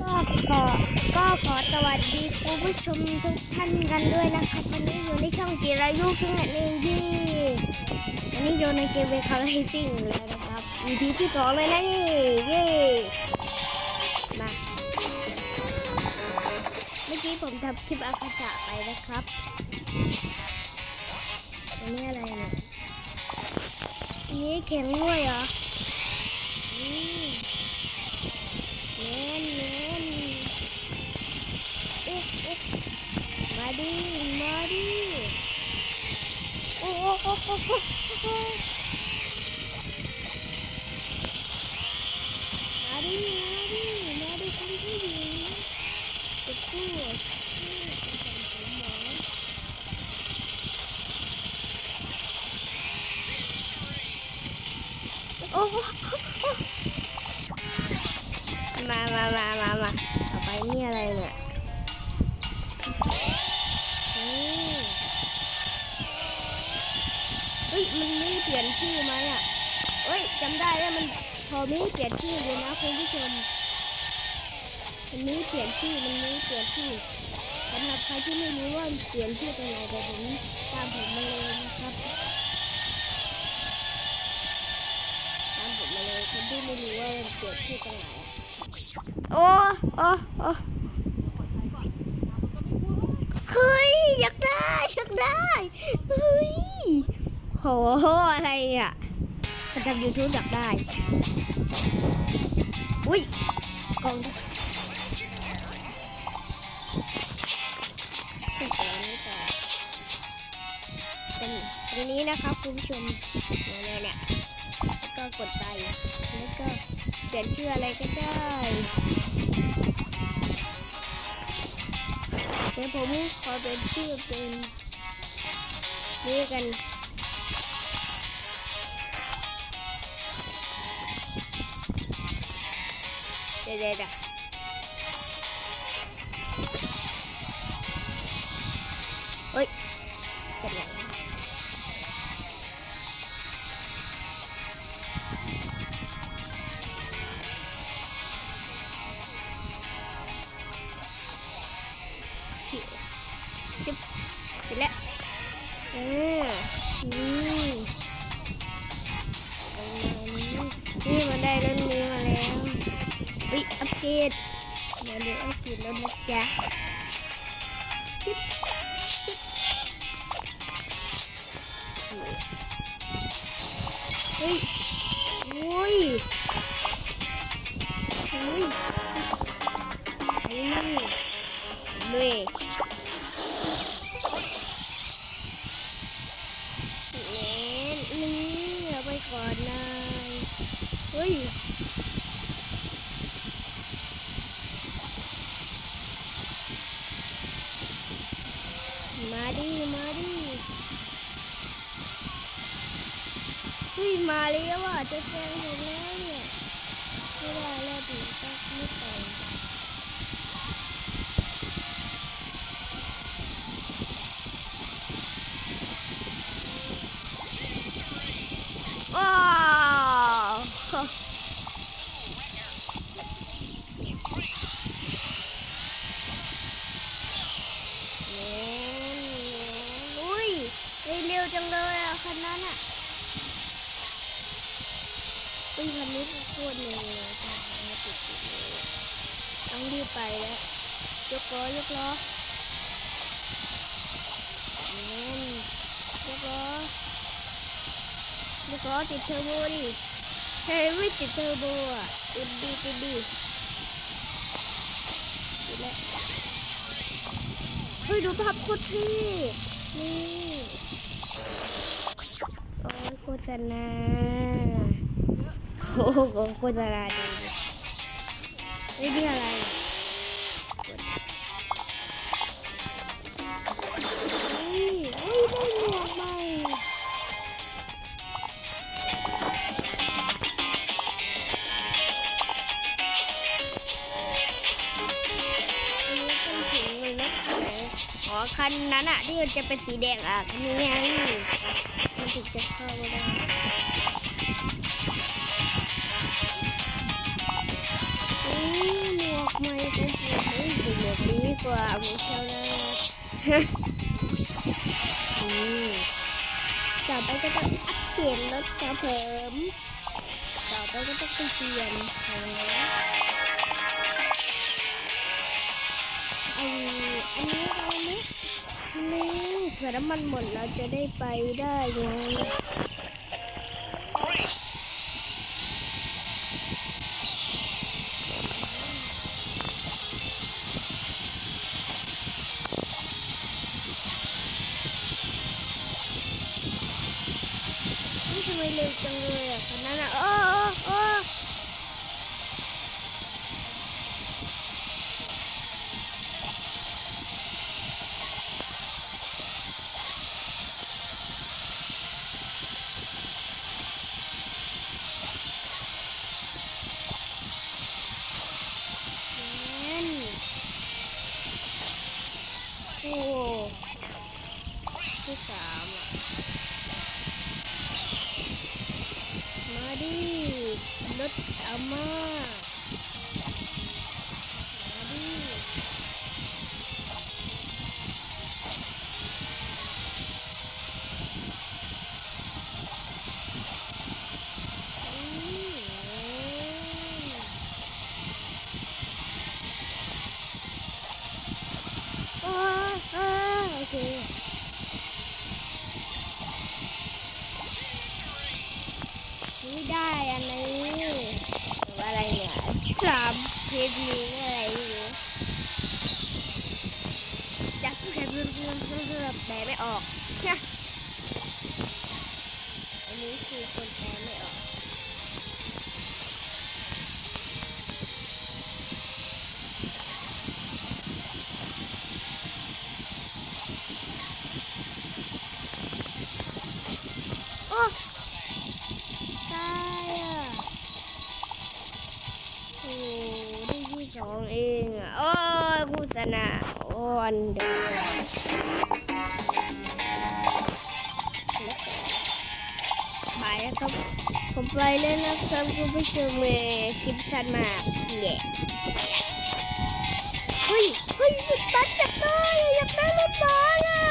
ก็ขอก็ขอสวัสดีคุณผู้ชมทุกท่านกันด้วยนะครับวันนี้อยู่ในช่องจิรายุฟิงนั่นเองที่วันนี้อยู่ในเกมเวคาร์ไลซิ่งแล้วนะครับ EP ที่สองเลยนะนี่เย้มาเมื่อกี้ผมทำคลิปอาคาสะไปนะครับอันนี้อะไรเนี่ยอันนี้แข็งด้วยเหรอ นี่อะไรเนี่ยเฮ้ย มันไม่เปลี่ยนชื่อไหมอะเฮ้ยจำได้แล้วมันพอไม่เปลี่ยนชื่อเลยนะคุณผู้ชมมันไม่เปลี่ยนชื่อ มันไม่เปลี่ยนชื่อสำหรับใครที่ไม่รู้ว่าเปลี่ยนชื่อตรงไหนเดี๋ยวผมตามผมมาเลยนะครับ ตามผมมาเลยคนที่ไม่รู้ว่าเปลี่ยนชื่อตรงไหนอะ โอ้โอ้โอ้เฮ้ย อยากได้อยากได้ เฮ้ยโหอะไรอะคนทำยูทูบอยากได้ อุ้ยกองเป็นแสนนี่ต่อเป็นอันนี้นะครับคุณผู้ชมเนี่ยเนี่ยก็กดไปแล้วก็ เปลี่ยนชื่ออะไรก็ได้เดี๋ยวผมขอเป็นชื่อเป็นนี่กันเดี๋ยวเดี๋ยว นี่มานี่มาได้รุ่นนี้มาแล้ววิอัปเกรดเดี๋ยวเดี๋ยวอัปเกรดแล้วนะจ๊ะจิ๊บจิ๊บเฮ้ย ยมาดิมาดิเฮ้ยมาแล้วอะจะแซงผมแล้วเนี่ยไม่ได้แล้วถึ วจังเลยอะคันนั้นอะอุ้ยคันนี้โคตรเร็วเลยค่ะไม่ติดเลยต้องรีบไปแล้วยกล้อยกล้อเน้นยกล้อยกล้อติดเทอร์โบดิเฮ้ยไม่ติดเทอร์โบอะติดดีติดดีติดแล้วเฮ้ยดูภาพโคตรเท่นี่ ฆษณาโอ้โหโฆษณาดีเฮ้ยนี่อะไรอุ้ยเฮ้ยได้หมวกใหม่อันนี้เป็นถุงเลยนะไหนอ๋อคันนั้นอะที่มันจะเป็นสีแดงอะคันนี้ไงมันถึงจะ เลยหมวกใหม่เป็สีนี้สีหลืองดีกว่าหมวกเท่านั้นนี่ต่อไปก็ต้องอัปเกรดรถกระเพิ่มต่อไปก็ต้องเปลี่ยนอะไร ผื่อน้ำมันหมดเราจะได้ไปได้ไง รถ สามเพจนี้อะไรอยู่จักแค่เพื่อนเพื่อนเพื่อนเพื่อนแปลไม่ออกเนี่ย ษณาออนเดียวบายแล้วครับ ผมไปแล้วนะครับคุณผู้ชมเอ่อคลิปสั้นมากเย่เฮ้ย เฮ้ยรถบัดจับได้อยากได้รถบอะ